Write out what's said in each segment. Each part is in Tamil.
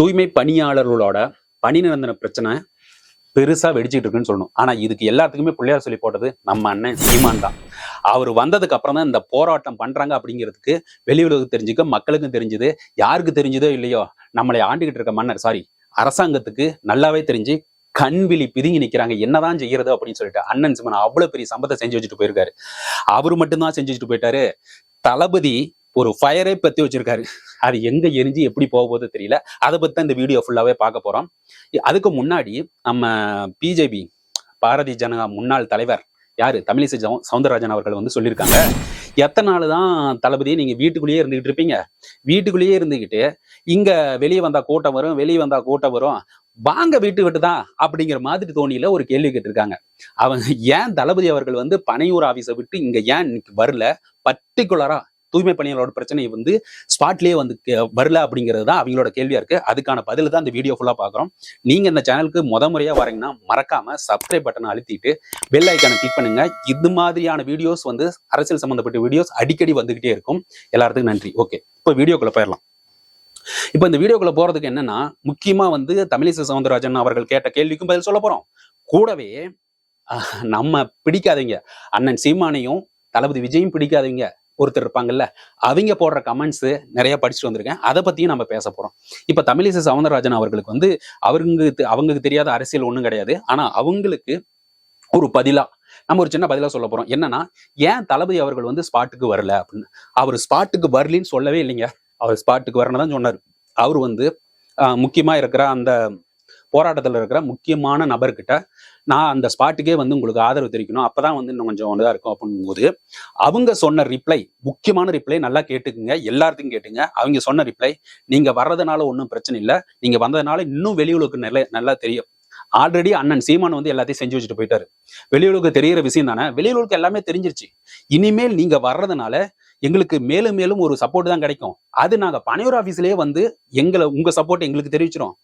தூய்மை பணியாளர்களோட பணி நிரந்தன பிரச்சனை பெருசா வெடிச்சிட்டு இருக்குன்னு சொல்லணும். ஆனா இதுக்கு எல்லாத்துக்குமே பிள்ளையார் சொல்லி போட்டது நம்ம அண்ணன் சீமான் தான். அவர் வந்ததுக்கு அப்புறம் தான் இந்த போராட்டம் பண்றாங்க அப்படிங்கிறதுக்கு வெளி உலகம் தெரிஞ்சுக்க மக்களுக்கும் தெரிஞ்சுது. யாருக்கு தெரிஞ்சுதோ இல்லையோ நம்மளை ஆண்டுகிட்டு இருக்க மன்னர் சாரி அரசாங்கத்துக்கு நல்லாவே தெரிஞ்சு கண் விழி பிதுங்கி நிற்கிறாங்க என்னதான் செய்யறது அப்படின்னு சொல்லிட்டு அண்ணன் சிம்மன் அவ்வளவு பெரிய சம்பத்தை செஞ்சு வச்சுட்டு போயிருக்காரு. அவரு மட்டும்தான் செஞ்சு வச்சுட்டு போயிட்டாரு. தளபதி ஒரு ஃபயரே பற்றி வச்சிருக்காரு. அது எங்க எரிஞ்சு எப்படி போக போகுது தெரியல. அதை பற்றி தான் இந்த வீடியோ ஃபுல்லாகவே பார்க்க போகிறோம் அதுக்கு முன்னாடி நம்ம பிஜேபி பாரதிய ஜனதா முன்னாள் தலைவர் யாரு? தமிழிசை சவுந்தரராஜன் அவர்கள் வந்து சொல்லியிருக்காங்க. எத்தனை நாள் தான் தளபதி நீங்கள் வீட்டுக்குள்ளேயே இருந்துகிட்டு இருப்பீங்க? வீட்டுக்குள்ளேயே இருந்துக்கிட்டு இங்கே வெளியே வந்தால் கூட்டம் வரும் வெளியே வந்தால் கூட்டம் வரும். வாங்க வீட்டு விட்டு தான் அப்படிங்கிற மாதிரி தோணியில ஒரு கேள்வி கேட்டிருக்காங்க. அவங்க ஏன் தளபதி அவர்கள் வந்து பனையூர் ஆஃபீஸை விட்டு இங்க ஏன் இன்னைக்கு வரல? பர்டிகுலரா தூய்மை பணியாளரோட பிரச்சனை வந்து ஸ்பாட்லயே வந்து வரல அப்படிங்கிறது தான் அவங்களோட கேள்வியா இருக்கு. அதுக்கான பதில் தான் இந்த வீடியோ ஃபுல்லா பாக்குறோம் நீங்க இந்த சேனலுக்கு முத முறையா வரீங்கன்னா மறக்காம சப்ஸ்கிரைப் பட்டனை அழுத்திட்டு பெல் ஐக்கானை கிளிக் பண்ணுங்க. இது மாதிரியான வீடியோஸ் வந்து அரசியல் சம்பந்தப்பட்ட வீடியோஸ் அடிக்கடி வந்துகிட்டே இருக்கும். எல்லாத்துக்கும் நன்றி. ஓகே இப்போ வீடியோக்குள்ள போயிடலாம். இப்போ இந்த வீடியோக்குள்ள போறதுக்கு என்னன்னா முக்கியமா வந்து தமிழிசை சவுந்தரராஜன் அவர்கள் கேட்ட கேள்விக்கும் பதில் சொல்ல போறோம். கூடவே நம்ம பிடிக்காதவங்க அண்ணன் சீமானையும் தளபதி விஜயும் பிடிக்காதவங்க ஒருத்தர் இருப்பாங்கல்ல அவங்க போடுற கமெண்ட்ஸ் நிறைய படிச்சுட்டு வந்திருக்கேன். அதை பத்தியும் நம்ம பேச போறோம். இப்போ தமிழிசை சவுந்தரராஜன் அவர்களுக்கு வந்து அவருக்கு அவங்களுக்கு தெரியாத அரசியல் ஒன்றும் கிடையாது. ஆனா அவங்களுக்கு ஒரு பதிலா நம்ம ஒரு சின்ன பதிலா சொல்ல போறோம். என்னன்னா ஏன் தளபதி அவர்கள் வந்து ஸ்பாட்டுக்கு வரல அப்படின்னு? அவர் ஸ்பாட்டுக்கு வரலின்னு சொல்லவே இல்லைங்க. அவர் ஸ்பாட்டுக்கு வரணும் தான் சொன்னார். அவர் வந்து ஆஹ், முக்கியமா இருக்கிற அந்த போராட்டத்தில் இருக்கிற முக்கியமான நபர்கிட்ட நான் அந்த ஸ்பாட்டுக்கே வந்து உங்களுக்கு ஆதரவு தெரிவிக்கணும். அப்பதான் வந்து இன்னும் கொஞ்சம் இதாக இருக்கும் அப்படிங்கும்போது அவங்க சொன்ன ரிப்ளை முக்கியமான ரிப்ளை நல்லா கேட்டுக்குங்க. எல்லாத்தையும் கேட்டுங்க. அவங்க சொன்ன ரிப்ளை நீங்க வர்றதுனால ஒன்றும் பிரச்சனை இல்லை. நீங்க வந்ததுனால இன்னும் வெளியுலகு நல்ல நல்லா தெரியும். ஆல்ரெடி அண்ணன் சீமான் வந்து எல்லாத்தையும் செஞ்சு வச்சுட்டு போயிட்டாரு. வெளியுலகுக்கு தெரியிற விஷயம் தானே? வெளியுலகுக்கு எல்லாமே தெரிஞ்சிருச்சு. இனிமேல் நீங்க வர்றதுனால எங்களுக்கு மேலும் மேலும் ஒரு சப்போர்ட் தான் கிடைக்கும். அது நாங்க பனையூர் ஆஃபீஸ்லயே வந்து எங்களை உங்க சப்போர்ட் எங்களுக்கு தெரிவிச்சிடும்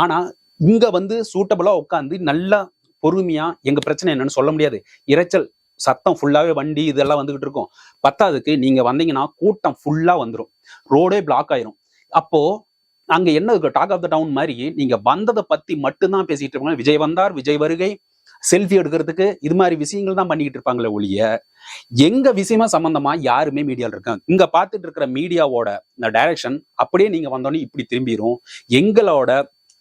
ஆனா இங்க வந்து சூட்டபிளா உட்காந்து நல்லா பொறுமையா எங்க பிரச்சனை என்னன்னு சொல்ல முடியாது. இரைச்சல் சத்தம் ஃபுல்லாவே வண்டி இதெல்லாம் வந்துகிட்டு இருக்கும். பத்தாவதுக்கு நீங்க வந்தீங்கன்னா கூட்டம் ஃபுல்லா வந்துடும் ரோடே பிளாக் ஆயிரும். அப்போ அங்க என்ன டாக் ஆஃப் த டவுன் மாதிரி நீங்க வந்ததை பத்தி மட்டும்தான் பேசிட்டு இருப்பாங்க. விஜய் வந்தார் விஜய் வருகை செல்ஃபி எடுக்கிறதுக்கு இது மாதிரி விஷயங்கள் தான் பண்ணிக்கிட்டு இருப்பாங்களே ஒழிய எங்க விஷயமா சம்பந்தமா யாருமே மீடியால இருக்காங்க. இங்க பார்த்துட்டு இருக்கிற மீடியாவோட இந்த டைரக்ஷன் அப்படியே நீங்க வந்தோடனே இப்படி திரும்பிரும். எங்களோட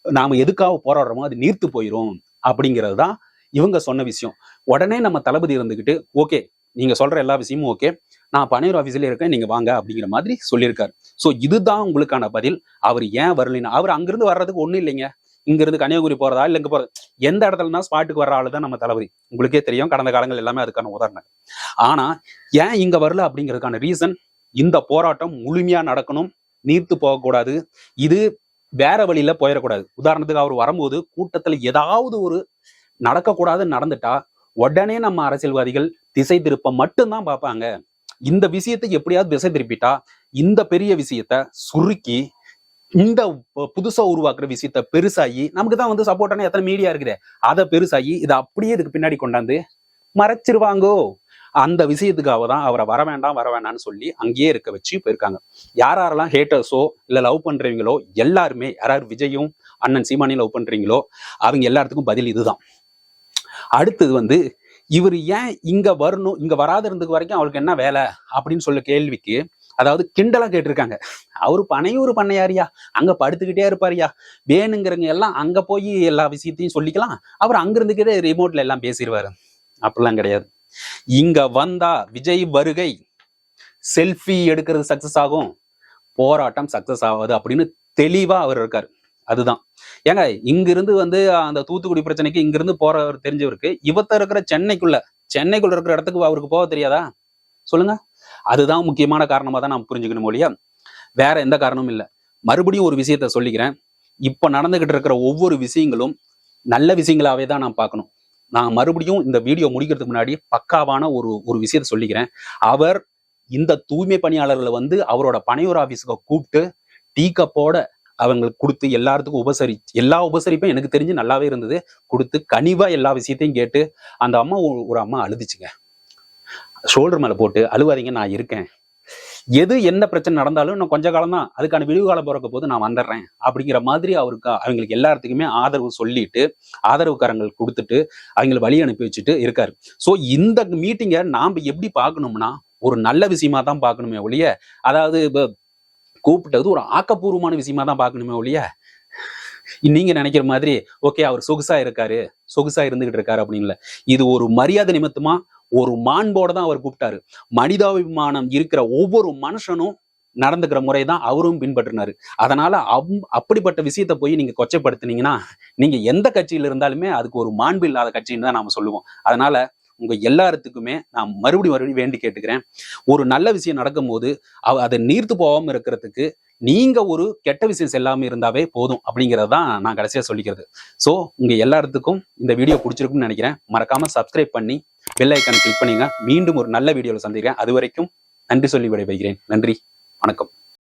நாம எதுக்காக போராடுறோமோ அது நீர்த்து போயிரும். அப்படிங்கிறது தான் இவங்க சொன்ன விஷயம். உடனே நம்ம தளபதி இருந்துக்கிட்டு ஓகே நீங்க சொல்ற எல்லா விஷயமும் ஓகே. நான் பனையூர் ஆஃபீஸ்ல இருக்கேன் நீங்க வாங்க அப்படிங்கிற மாதிரி சொல்லியிருக்காரு. ஸோ இதுதான் உங்களுக்கான பதில். அவர் ஏன் வரலைன்னா அவர் அங்கிருந்து வர்றதுக்கு ஒன்றும் இல்லைங்க. இங்கிருந்து கன்னியாகுமரி போறதா இல்லை இங்க போறது எந்த இடத்துலனா ஸ்பாட்டுக்கு வர ஆளு தான் நம்ம தளபதி. உங்களுக்கே தெரியும் கடந்த காலங்கள் எல்லாமே அதுக்கான உதாரணம் ஆனா ஏன் இங்க வரல அப்படிங்கிறதுக்கான ரீசன் இந்த போராட்டம் முழுமையா நடக்கணும். நீர்த்து போகக்கூடாது. இது வேற வழியில போயிடக்கூடாது உதாரணத்துக்கு அவர் வரும்போது கூட்டத்துல ஏதாவது ஒரு நடக்கக்கூடாதுன்னு நடந்துட்டா உடனே நம்ம அரசியல்வாதிகள் திசை திருப்ப மட்டும்தான் பார்ப்பாங்க. இந்த விஷயத்தை எப்படியாவது திசை திருப்பிட்டா இந்த பெரிய விஷயத்த சுருக்கி இந்த புதுசா உருவாக்குற விஷயத்த பெருசாகி நமக்கு தான் வந்து சப்போர்ட்டான எத்தனை மீடியா இருக்குது. அதை பெருசாகி இதை அப்படியே இதுக்கு பின்னாடி கொண்டாந்து மறைச்சிருவாங்கோ? அந்த விஷயத்துக்காக தான் அவரை வர வேண்டாம் வர வேண்டாம்னு சொல்லி அங்கேயே இருக்க வச்சு போயிருக்காங்க. யார் யாரெல்லாம் ஹேட்டர்ஸோ இல்ல லவ் பண்றவங்களோ எல்லாருமே யாரார் விஜயும் அண்ணன் சீமானையும் லவ் பண்றீங்களோ அவங்க எல்லாத்துக்கும் பதில் இதுதான். அடுத்தது வந்து இவர் ஏன் இங்க வரணும் இங்க வராத இருந்தது வரைக்கும் அவளுக்கு என்ன வேலை? அப்படின்னு சொல்ல கேள்விக்கு அதாவது கிண்டலா கேட்டிருக்காங்க. அவரு பனையூர் பண்ணையாரியா? அங்க படுத்துக்கிட்டே இருப்பாரியா? வேணுங்கிறவங்க எல்லாம் அங்க போய் எல்லா விஷயத்தையும் சொல்லிக்கலாம். அவர் அங்க இருந்துக்கிட்டே ரிமோட்ல எல்லாம் பேசிடுவாரு அப்படிலாம் கிடையாது. இங்க வந்தா விஜய் வருகை. செல்ஃபி எடுக்கிறது சக்சஸ் ஆகும். போராட்டம் சக்சஸ் ஆகாது அப்படின்னு தெளிவா அவர் இருக்காரு. அதுதான். ஏங்க இங்கிருந்து வந்து அந்த தூத்துக்குடி பிரச்சனைக்கு இங்கிருந்து போறவர் தெரிஞ்சவருக்கு இவத்த இருக்கிற சென்னைக்குள்ள சென்னைக்குள்ள இருக்கிற இடத்துக்கு அவருக்கு போக தெரியாதா? சொல்லுங்க. அதுதான் முக்கியமான காரணமா தான் நான் புரிஞ்சுக்கணும் ஒழிய வேற எந்த காரணமும் இல்லை. மறுபடியும் ஒரு விஷயத்த சொல்லிக்கிறேன். இப்ப நடந்துகிட்டு இருக்கிற ஒவ்வொரு விஷயங்களும் நல்ல விஷயங்களாவே தான் நான் பார்க்கணும். நான் மறுபடியும் இந்த வீடியோ முடிக்கிறதுக்கு முன்னாடி பக்காவான ஒரு ஒரு விஷயத்த சொல்லிக்கிறேன். அவர் இந்த தூய்மை பணியாளர்களை வந்து அவரோட பனையூர் ஆஃபீஸுக்கு கூப்பிட்டு டீ கப்போட அவங்களுக்கு கொடுத்து எல்லாத்துக்கும் உபசரி எல்லா உபசரிப்பும் எனக்கு தெரிஞ்சு நல்லாவே இருந்தது. கொடுத்து கனிவா எல்லா விஷயத்தையும் கேட்டு அந்த அம்மா ஒரு ஒரு அம்மா அழுதுச்சுங்க. ஷோல்டர் மேலே போட்டு அழுவாதீங்க நான் இருக்கேன். எது என்ன பிரச்சனை நடந்தாலும் இன்னும் கொஞ்ச காலம் தான் அதுக்கான விடுவு காலம் பிறக்க போது நான் வந்துடுறேன். அப்படிங்கிற மாதிரி அவருக்கு அவங்களுக்கு எல்லாத்துக்குமே ஆதரவு சொல்லிட்டு ஆதரவுக்காரங்கள் கொடுத்துட்டு அவங்களை வழி அனுப்பி வச்சுட்டு இருக்காரு. ஸோ இந்த மீட்டிங்கை நாம் எப்படி பார்க்கணும்னா ஒரு நல்ல விஷயமா தான் பார்க்கணுமே ஒழிய அதாவது இப்போ கூப்பிட்டது ஒரு ஆக்கப்பூர்வமான விஷயமா தான் பார்க்கணுமே ஒழிய நீங்க நினைக்கிற மாதிரி ஓகே அவர் சொகுசா இருக்காரு சொகுசா இருந்துகிட்டு இருக்காரு அப்படின்னு இது ஒரு மரியாதை நிமித்தமா ஒரு மாண்போட தான் அவர் கூப்பிட்டாரு. மனிதாபிமானம் இருக்கிற ஒவ்வொரு மனுஷனும் நடந்துக்கிற முறை தான் அவரும் பின்பற்றினாரு. அதனால அவ் அப்படிப்பட்ட விஷயத்த போய் நீங்க கொச்சைப்படுத்துனீங்கன்னா நீங்க எந்த கட்சியில இருந்தாலுமே அதுக்கு ஒரு மாண்பு இல்லாத கட்சின்னு தான் நாம சொல்லுவோம். அதனால உங்க எல்லாத்துக்குமே நான் மறுபடியும் மறுபடியும் வேண்டி கேட்டுக்கிறேன். ஒரு நல்ல விஷயம் நடக்கும்போது அவ அதை நீர்த்து போகாம இருக்கிறதுக்கு நீங்க ஒரு கெட்ட விஷயம் செல்லாம இருந்தாவே போதும் அப்படிங்கிறது தான் நான் கடைசியா சொல்லிக்கிறது. ஸோ உங்க எல்லாத்துக்கும் இந்த வீடியோ பிடிச்சிருக்கும்னு நினைக்கிறேன். மறக்காம சப்ஸ்கிரைப் பண்ணி பெல் ஐக்கானை கிளிக் பண்ணுங்க. மீண்டும் ஒரு நல்ல வீடியோவில் சந்திக்கிறேன். அது வரைக்கும் நன்றி சொல்லி விடைபெறுகிறேன். நன்றி. வணக்கம்.